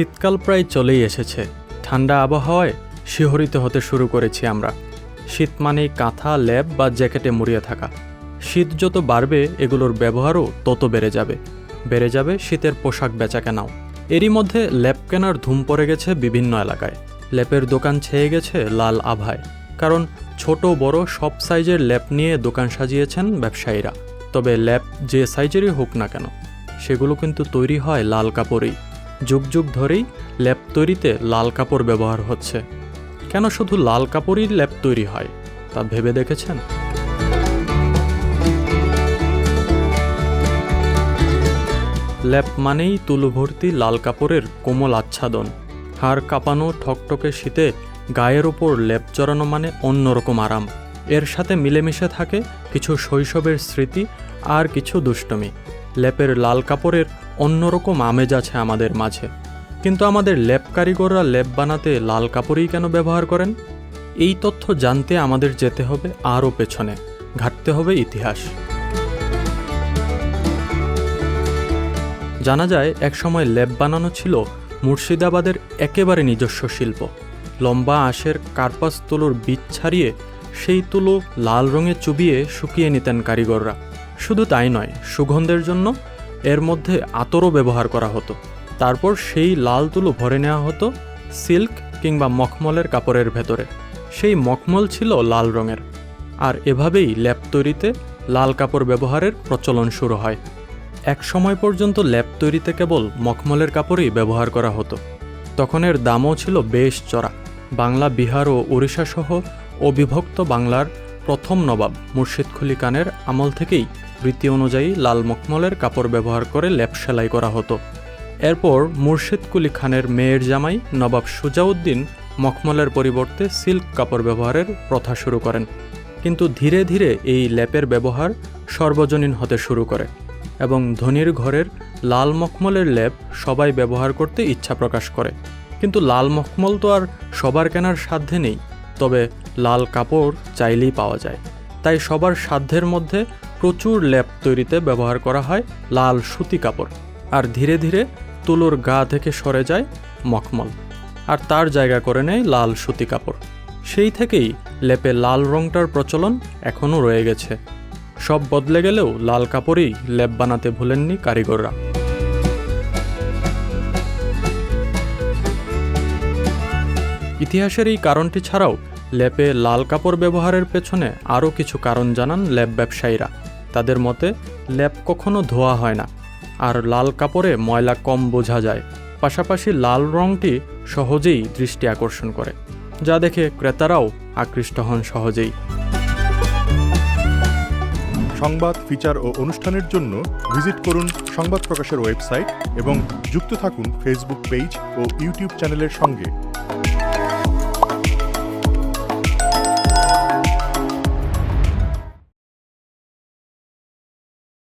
শীতকাল প্রায় চলেই এসেছে। ঠান্ডা আবহাওয়ায় শিহরিত হতে শুরু করেছি আমরা। শীত মানেই কাঁথা, ল্যাব বা জ্যাকেটে মুড়িয়ে থাকা। শীত যত বাড়বে, এগুলোর ব্যবহারও তত বেড়ে যাবে। বেড়ে যাবে শীতের পোশাক বেচা কেনাও এরই মধ্যে ল্যাপ কেনার ধুম পড়ে গেছে বিভিন্ন এলাকায়। ল্যাপের দোকান ছেয়ে গেছে লাল আভায়। কারণ ছোট বড় সব সাইজের ল্যাপ নিয়ে দোকান সাজিয়েছেন ব্যবসায়ীরা। তবে ল্যাপ যে সাইজেরই হোক না কেন, সেগুলো কিন্তু তৈরি হয় লাল কাপড়েই। যুগ যুগ ধরেই ল্যাপ তৈরিতে লাল কাপড় ব্যবহার হচ্ছে। কেন শুধু লাল কাপড়ই ল্যাপ তৈরি হয়, তা ভেবে দেখেছেন? ল্যাপ মানেই তুলো ভর্তি লাল কাপড়ের কোমল আচ্ছাদন। হাড় কাঁপানো ঠকঠকে শীতে গায়ের ওপর লেপ চড়ানো মানে অন্যরকম আরাম। এর সাথে মিলেমিশে থাকে কিছু শৈশবের স্মৃতি আর কিছু দুষ্টমি। লেপের লাল কাপড়ের অন্যরকম আমেজ আছে আমাদের মাঝে। কিন্তু আমাদের লেপ কারিগররা লেপ বানাতে লাল কাপড়ই কেন ব্যবহার করেন? এই তথ্য জানতে আমাদের যেতে হবে আরও পেছনে। ঘাটতে হবে ইতিহাস। জানা যায় একসময় লেপ বানানো ছিল মুর্শিদাবাদের একেবারে নিজস্ব শিল্প। লম্বা আঁশের কার্পাস তুলোর বীজ ছাড়িয়ে সেই তুলো লাল রঙে চুবিয়ে শুকিয়ে নিতেন কারিগররা। শুধু তাই নয়, সুগন্ধের জন্য এর মধ্যে আতরও ব্যবহার করা হতো। তারপর সেই লাল তুলো ভরে নেওয়া হতো সিল্ক কিংবা মখমলের কাপড়ের ভেতরে। সেই মখমল ছিল লাল রঙের। আর এভাবেই ল্যাপ তৈরিতে লাল কাপড় ব্যবহারের প্রচলন শুরু হয়। এক সময় পর্যন্ত ল্যাপ তৈরিতে কেবল মখমলের কাপড়ই ব্যবহার করা হতো। তখন এর দামও ছিল বেশ চড়া। বাংলা, বিহার ও ওড়িশা সহ অবিভক্ত বাংলার প্রথম নবাব মুর্শিদ কুলি খানের আমল থেকেই রীতি অনুযায়ী লাল মখমলের কাপড় ব্যবহার করে ল্যাপ সেলাই করা হতো। এরপর মুর্শিদ কুলি খানের মেয়ের জামাই নবাব সুজাউদ্দিন মখমলের পরিবর্তে সিল্ক কাপড় ব্যবহারের প্রথা শুরু করেন। কিন্তু ধীরে ধীরে এই ল্যাপের ব্যবহার সর্বজনীন হতে শুরু করে এবং ধনির ঘরের লাল মখমলের লেপ সবাই ব্যবহার করতে ইচ্ছা প্রকাশ করে। কিন্তু লাল মখমল তো আর সবার কেনার সাধ্যে নেই। তবে লাল কাপড় চাইলেই পাওয়া যায়। তাই সবার সাধ্যের মধ্যে প্রচুর লেপ তৈরিতে ব্যবহার করা হয় লাল সুতি কাপড়। আর ধীরে ধীরে তুলোর গা থেকে সরে যায় মখমল। আর তার জায়গা করে নেয় লাল সুতি কাপড়। সেই থেকেই লেপে লাল রংটার প্রচলন এখনও রয়ে গেছে। সব বদলে গেলেও লাল কাপড়েই লেপ বানাতে ভুলেননি কারিগররা। ইতিহাসের এই কারণটি ছাড়াও লেপে লাল কাপড় ব্যবহারের পেছনে আরও কিছু কারণ জানান ল্যাব ব্যবসায়ীরা। তাদের মতে ল্যাপ কখনো ধোয়া হয় না, আর লাল কাপড়ে ময়লা কম বোঝা যায়। পাশাপাশি লাল রংটি সহজেই দৃষ্টি আকর্ষণ করে, যা দেখে ক্রেতারাও আকৃষ্ট হন সহজেই। সংবাদ, ফিচার ও অনুষ্ঠানের জন্য ভিজিট করুন সংবাদ প্রকাশের ওয়েবসাইট এবং যুক্ত থাকুন ফেসবুক পেজ ও ইউটিউব চ্যানেলের সঙ্গে।